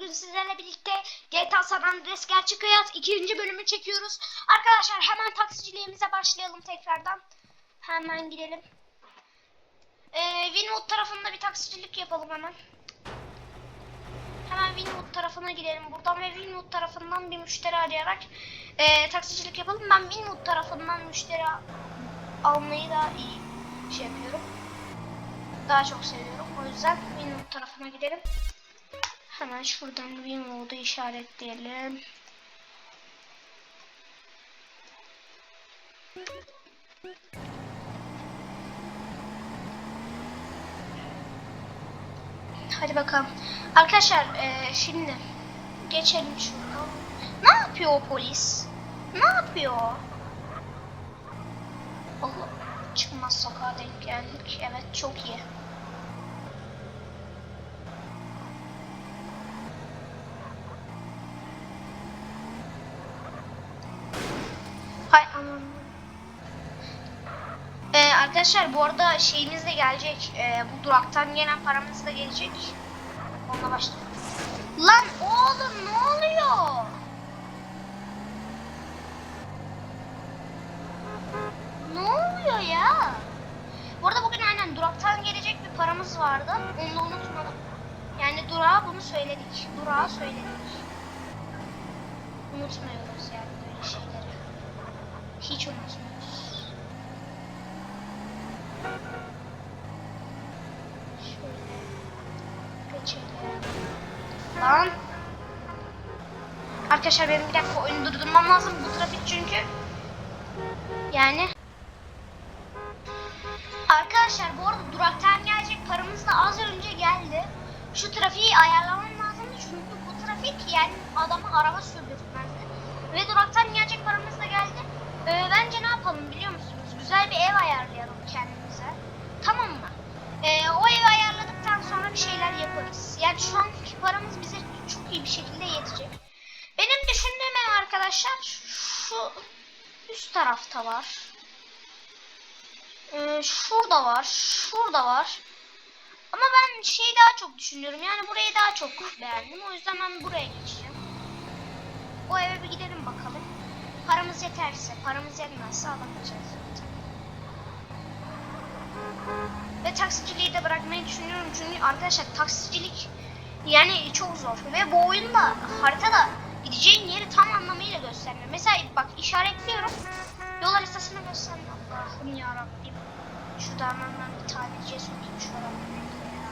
bugün sizlerle birlikte GTA San Andreas Gerçek Hayat ikinci bölümü çekiyoruz. Arkadaşlar hemen taksiciliğimize başlayalım tekrardan. Hemen gidelim. Ee, Winwood tarafında bir taksicilik yapalım hemen. Hemen Winwood tarafına gidelim buradan ve Winwood tarafından bir müşteri arayarak ee, taksicilik yapalım. Ben Winwood tarafından müşteri al- almayı daha iyi şey yapıyorum. Daha çok seviyorum. O yüzden Winwood tarafına gidelim. Hemen şuradan Winwood'u işaretleyelim. Hadi bakalım. Arkadaşlar eee, şimdi geçelim şuradan. Ne yapıyor o polis? Ne yapıyor? Allah çıkmaz sokağa denk geldik. Evet çok iyi. Hay aman. Ee, arkadaşlar bu arada şeyimiz de gelecek. Ee, bu duraktan gelen paramız da gelecek. Onunla başlayalım. Lan oğlum ne oluyor? Ne oluyor ya? Bu arada bugün aynen duraktan gelecek bir paramız vardı. Onu da unutmadım. Yani durağa bunu söyledik. Durağa söyledik. Unutmuyoruz yani böyle şeyleri. Hiç unutmuyoruz. Şöyle. Lan. Arkadaşlar benim bir dakika oyunu durdurmam lazım bu trafik çünkü. Yani. Arkadaşlar bu arada duraktan gelecek paramız da az önce geldi. Şu trafiği ayarlamam lazımdı çünkü bu trafik yani adamı araba sürdürtmezdi. Ve duraktan gelecek paramız da geldi. Ee, bence ne yapalım biliyor musunuz? Güzel bir ev ayarlayalım kendimize. Tamam mı? Ee, o evi ayarladıktan sonra bir şeyler yaparız. Yani şu anki paramız bize çok iyi bir şekilde yetecek. Benim düşündüğüm ev arkadaşlar şu üst tarafta var. Ee, şurada var, şurada var. Ama ben şeyi daha çok düşünüyorum. Yani burayı daha çok beğendim. O yüzden ben buraya geçeceğim. O eve bir gidelim bakalım. Paramız yeterse, paramız yetmezse alamayacağız zaten. Ve taksiciliği de bırakmayı düşünüyorum çünkü arkadaşlar taksicilik yani çok zor ve bu oyunda haritada gideceğin yeri tam anlamıyla göstermiyor. Mesela bak işaretliyorum yol haritasını göstermiyor. Allah'ım yarabbim. Şuradan hemen bir taneciye sokayım şu arabayı. ya.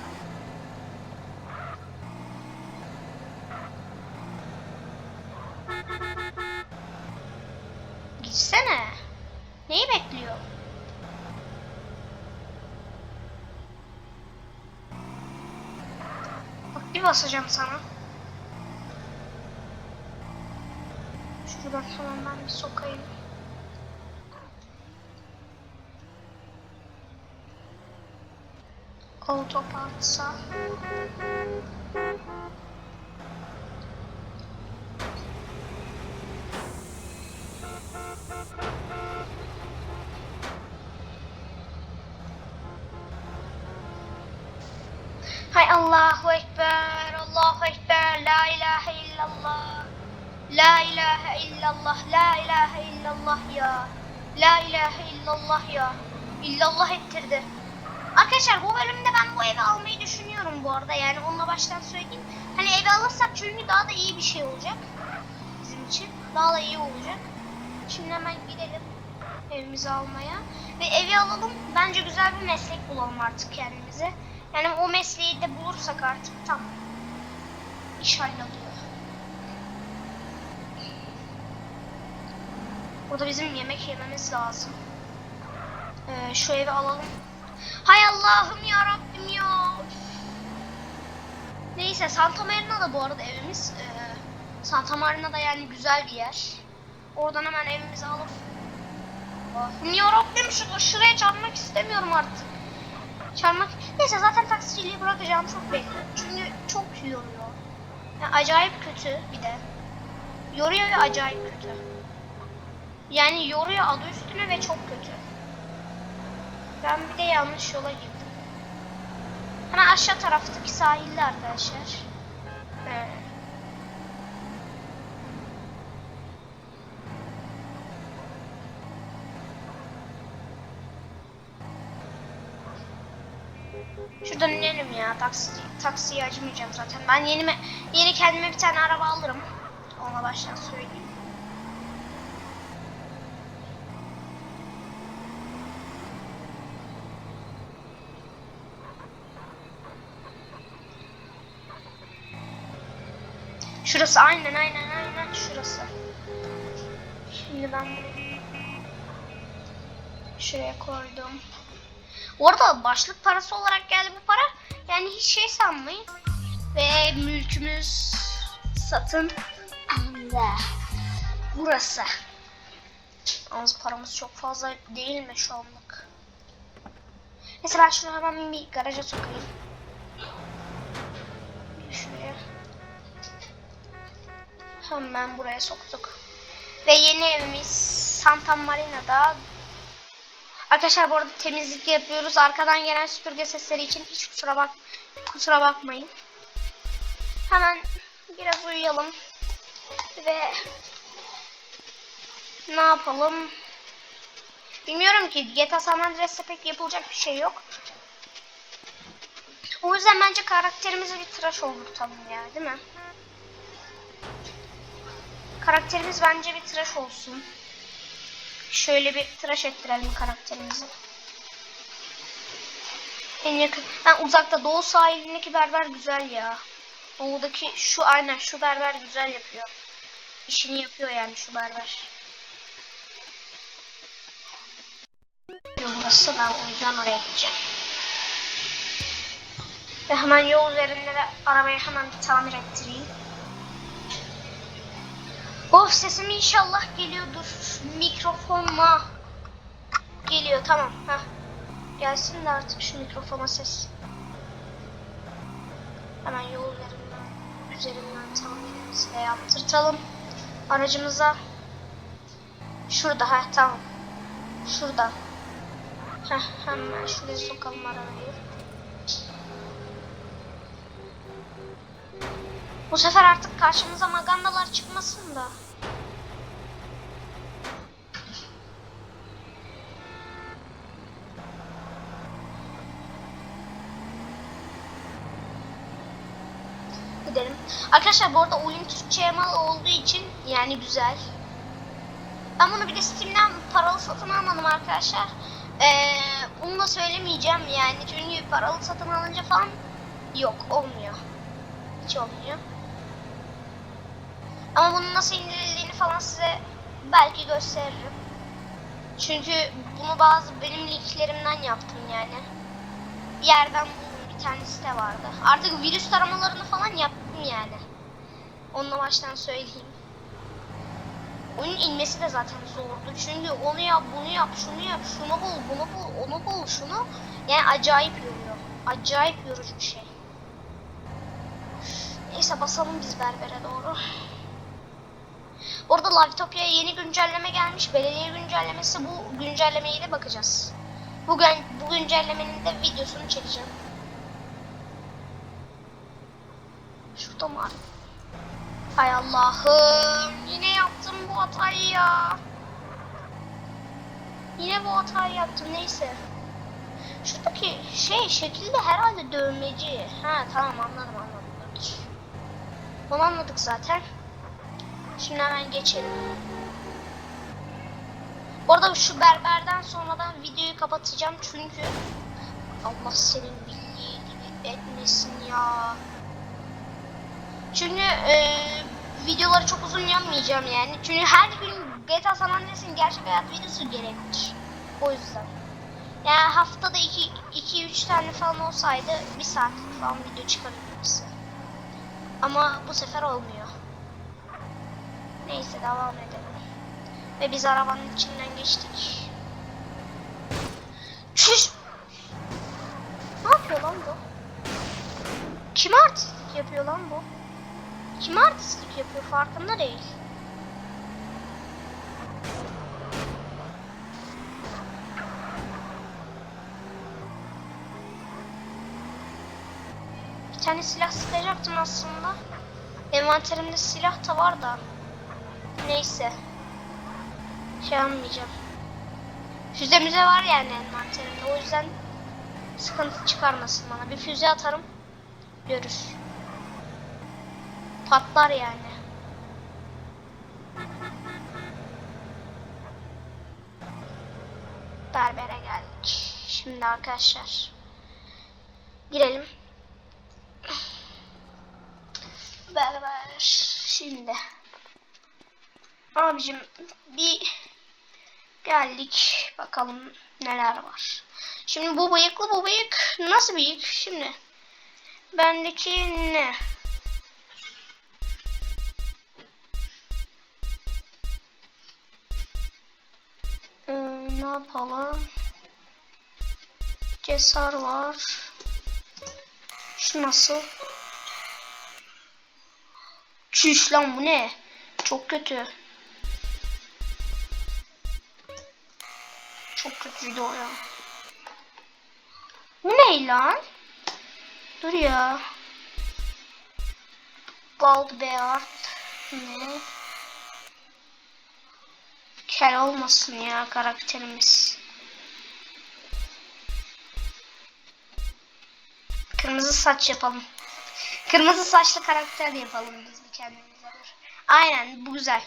Gitsene. Neyi bekliyor? Bak bir basacağım sana. Şuradan hemen ben bir sokayım. Autopartsa. Allahu Ekber, Allahu Ekber, La ilahe illallah. La ilahe illallah, la ilahe illallah ya. La ilahe illallah ya. İllallah ettirdi. Arkadaşlar bu bölümde ben bu evi almayı düşünüyorum bu arada. Yani onunla baştan söyleyeyim. Hani evi alırsak çünkü daha da iyi bir şey olacak. Bizim için. Daha da iyi olacak. Şimdi hemen gidelim evimizi almaya. Ve evi alalım. Bence güzel bir meslek bulalım artık kendimize. Yani o mesleği de bulursak artık tamam. İş halloluyor. Burada bizim yemek yememiz lazım. Ee, şu evi alalım. Hay Allah'ım ya Rabbim ya. Neyse Santa Marina da bu arada evimiz. Ee, Santa Marina da yani güzel bir yer. Oradan hemen evimizi alıp ya Rabbim şu, şuraya çarpmak istemiyorum artık. Çarpmak. Neyse zaten taksiciliği bırakacağım çok belli. Çünkü çok yoruyor. Yani acayip kötü bir de. Yoruyor ve acayip kötü. Yani yoruyor adı üstüne ve çok kötü. Ben bir de yanlış yola girdim. Hemen aşağı taraftaki sahilde arkadaşlar. Ee, Şuradan inelim ya. Taksi, taksiye acımayacağım zaten. Ben yeni, yeni kendime bir tane araba alırım. Ona baştan söyleyeyim. Şurası aynen aynen aynen şurası. Şimdi ben şuraya koydum. Orada başlık parası olarak geldi bu para. Yani hiç şey sanmayın. Ve mülkümüz satın alındı. Burası. Yalnız paramız çok fazla değil mi şu anlık? Neyse şunu hemen bir garaja sokayım. Şuraya. Hemen buraya soktuk. Ve yeni evimiz Santa Marina'da. Arkadaşlar bu arada temizlik yapıyoruz. Arkadan gelen süpürge sesleri için hiç kusura bak kusura bakmayın. Hemen biraz uyuyalım. Ve ne yapalım? Bilmiyorum ki GTA San Andreas'te pek yapılacak bir şey yok. O yüzden bence karakterimizi bir tıraş oldurtalım ya değil mi? Karakterimiz bence bir tıraş olsun. Şöyle bir tıraş ettirelim karakterimizi. En yakın. Ben uzakta doğu sahilindeki berber güzel ya. Doğudaki şu aynen şu berber güzel yapıyor. İşini yapıyor yani şu berber. Burası ben o yüzden oraya gideceğim. Ve hemen yol üzerinde de arabayı hemen bir tamir ettireyim. Of sesim inşallah geliyordur. Mikrofonla geliyor tamam. Heh. Gelsin de artık şu mikrofona ses. Hemen yol üzerinden, üzerinden tamirimizi de yaptırtalım. Aracımıza. Şurada ha tamam. Şurada. Heh, hemen şuraya sokalım arabayı. Bu sefer artık karşımıza magandalar çıkmasın da. Gidelim. Arkadaşlar bu arada oyun Türkçe'ye mal olduğu için yani güzel. Ben bunu bir de Steam'den paralı satın almadım arkadaşlar. Ee, bunu da söylemeyeceğim yani çünkü paralı satın alınca falan yok olmuyor. Hiç olmuyor. Ama bunun nasıl indirildiğini falan size belki gösteririm. Çünkü bunu bazı benim linklerimden yaptım yani. Bir yerden buldum bir tane site vardı. Artık virüs taramalarını falan yaptım yani. Onunla baştan söyleyeyim. Oyunun inmesi de zaten zordu. Çünkü onu yap, bunu yap, şunu yap, şunu bul, bunu bul, onu bul, şunu. Yani acayip yoruyor. Acayip yorucu bir şey. Neyse basalım biz berbere doğru. Orada Livetopya'ya yeni güncelleme gelmiş. Belediye güncellemesi bu güncellemeye de bakacağız. Bugün bu güncellemenin de videosunu çekeceğim. Şurada mı? Hay Allah'ım. Yine yaptım bu hatayı ya. Yine bu hatayı yaptım neyse. Şuradaki şey şekilde herhalde dövmeci. Ha tamam anladım anladım. Onu anladık zaten. Şimdi hemen geçelim. Bu arada şu berberden sonradan videoyu kapatacağım çünkü Allah senin bildiği gibi etmesin ya. Çünkü e, videoları çok uzun yapmayacağım yani. Çünkü her gün GTA San Andreas'ın gerçek hayat videosu gerekir. O yüzden. Yani haftada 2-3 tane falan olsaydı bir saatlik falan video çıkarırdım size. Ama bu sefer olmuyor. Neyse devam edelim. Ve biz arabanın içinden geçtik. Çüş! Ne yapıyor lan bu? Kim artistlik yapıyor lan bu? Kim artistlik yapıyor farkında değil. Bir tane silah sıkacaktım aslında. Envanterimde silah da var da. Neyse. Şey almayacağım. Füze müze var yani envanterimde. O yüzden sıkıntı çıkarmasın bana. Bir füze atarım. Görür. Patlar yani. Berbere geldik. Şimdi arkadaşlar. Girelim. Berber. Şimdi. Abicim bir geldik. Bakalım neler var. Şimdi bu bıyıklı bu bıyık nasıl bıyık? Şimdi bendeki ne? Ee, ne yapalım? Cesar var. Şu nasıl? Çüş lan bu ne? Çok kötü. Ya. Bu ne lan? Dur ya. Gold Beard. Ne? Kel olmasın ya karakterimiz. Kırmızı saç yapalım. Kırmızı saçlı karakter yapalım biz bir kendimize. Aynen bu güzel.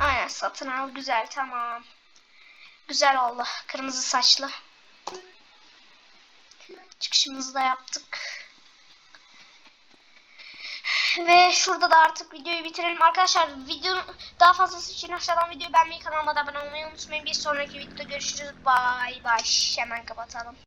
Aynen satın al güzel tamam. Güzel oldu. Kırmızı saçlı. Çıkışımızı da yaptık. Ve şurada da artık videoyu bitirelim. Arkadaşlar videonun daha fazlası için aşağıdan videoyu beğenmeyi kanalıma da abone olmayı unutmayın. Bir sonraki videoda görüşürüz. Bay bay. Hemen kapatalım.